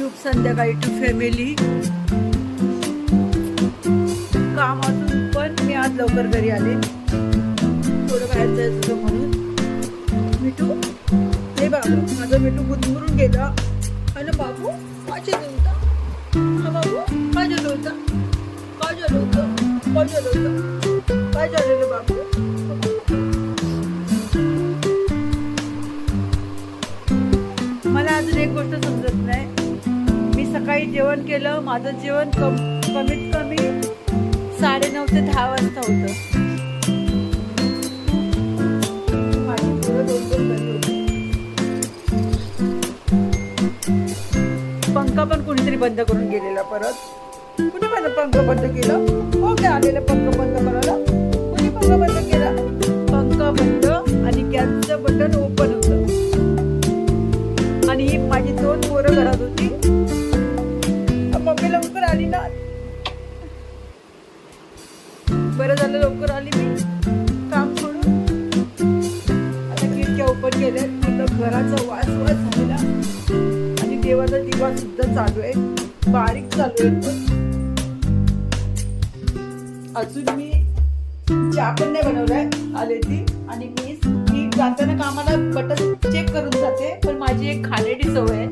शुभ संध्याकाळी to family काम असून पण मी आज लवकर घरी आले. थोडं बाहेर जायचं होतं म्हणून. मिठू हे बाबू माझं मिठू गुदमरून गेला. आणि बाबू माझे होता हा बाबू माझ्या होता काय झालं होतं काय झालं होतं काय झालेलं बाबू? मला अजून एक गोष्ट समजत नाही. सकाळी जेवण केलं माझं जेवण कम कमीत कमी साडेनऊ ते दहा वाजता होतं. पंखा पण कोणीतरी बंद करून गेलेला परत. कुणी पण पंखा बंद केला? हो काय आलेलं पंखा बंद करायला. कुणी पंखा बंद केला? पंखा बंद आणि गॅसचं बटन ओपन होतं. आणि माझी दोन पोरं घरात होती. येणार. बरं झालं लवकर आली मी. काम सोडून. आता खिडक्या ओपन केल्या म्हटलं घराचा वास वास झालेला. आणि देवाचा दिवा सुद्धा चालू आहे. बारीक चालू आहे पण. अजून मी चहा पण नाही बनवलाय. आले ती. आणि मी मी जाताना कामाला बटन चेक करून जाते. पण माझी एक खाण्याची सवय आहे.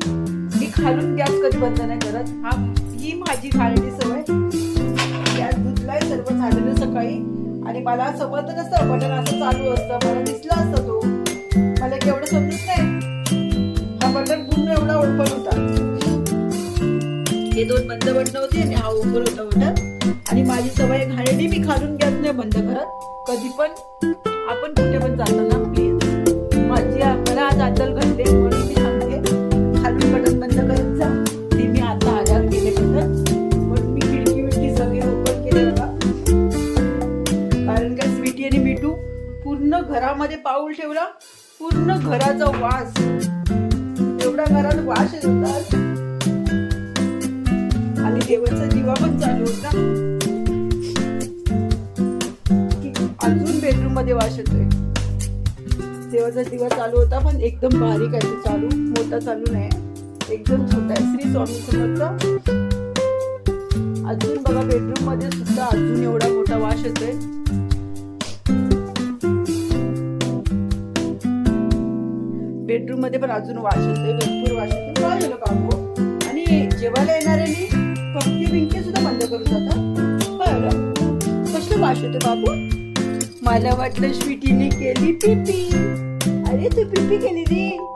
मी खालून गॅस कधी बंद नाही करत. हा ही माझी खाण्याची सवय. गॅस धुतलाय सर्व झालेलं सकाळी. आणि मला समजत नसतं बटन असं चालू असतं मला दिसला असतं तो. मला केवढं समजत नाही. हा बटन पूर्ण एवढा ओपन होता. हे दोन बंद बटन होते आणि हा ओपन होता बटन आणि माझी सवय घाणेरडी मी खालून गॅस नाही बंद करत. कधी पण आपण कुठे पण जाताना घरामध्ये पाऊल ठेवला पूर्ण घराचा वास. एवढा घरात वास येत होता. आणि देवाचा दिवा पण चालू होता. अजून बेडरूममध्ये वास येतोय. देवाचा दिवा चालू होता पण एकदम बारीक आहे तो चालू. मोठा चालू नाही एकदम छोटा आहे. श्री स्वामी समर्थ. अजून बघा बेडरूममध्ये सुद्धा अजून एवढा मोठा वास येतोय. बेडरूममध्ये पण अजून वाश येतोय भरपूर वाश येतोय. काय झालं काकू आणि जेवायला येणाऱ्यांनी पंखे बिंके सुद्धा बंद करून जातात. काय कसलं वाश येतो बाबू? मला वाटलं स्वीटीने केली पिपी. अरे तू पिपी केली रे.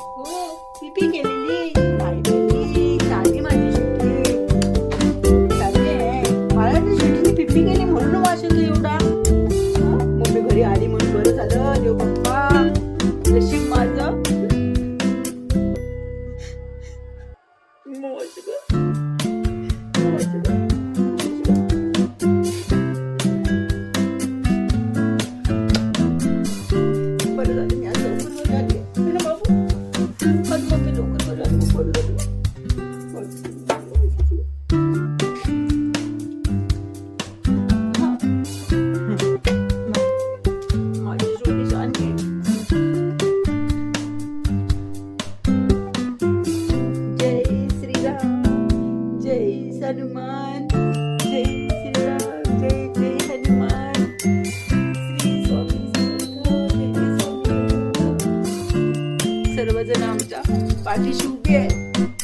पाठीशी उभी आहे.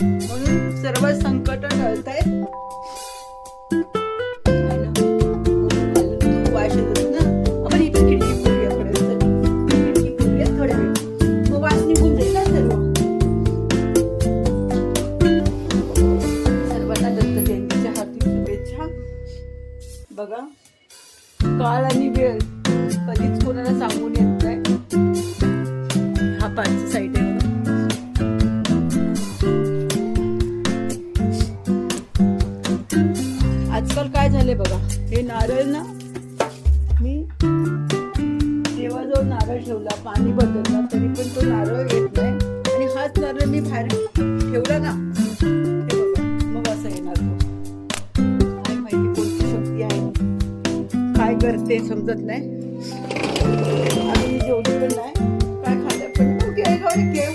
म्हणून सर्व संकट टळत ना? आपण इकडे खिडकी थोड्या खिडकी थोड्या वेळ. मग वास निघून जाईल ना सर्व. सर्वांना दत्त जयंतीच्या हार्दिक शुभेच्छा. बघा काळ आणि वेळ कधीच कोणाला सांगून येत नाही. हा पाच साईड Yeah.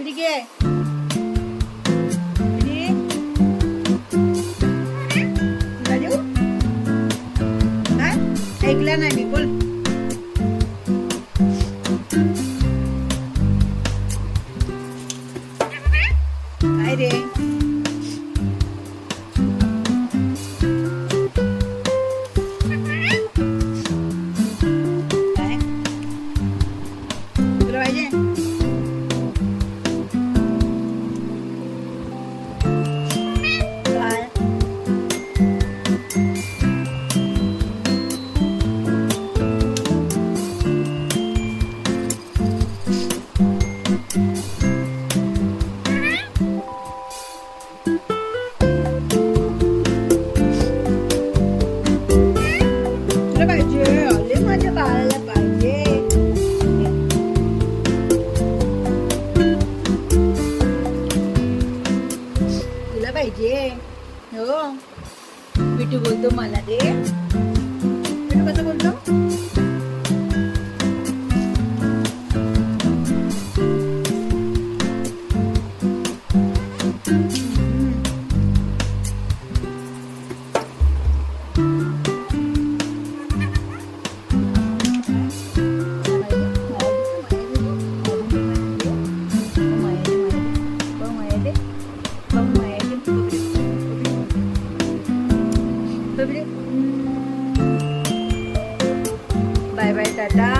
এদিকে ऐकलं नाही मी बोल काय रे पाहिजे. हो. पिटू बोलतो मला ते पिटू कसं बोलतो? Bye bye, dadah.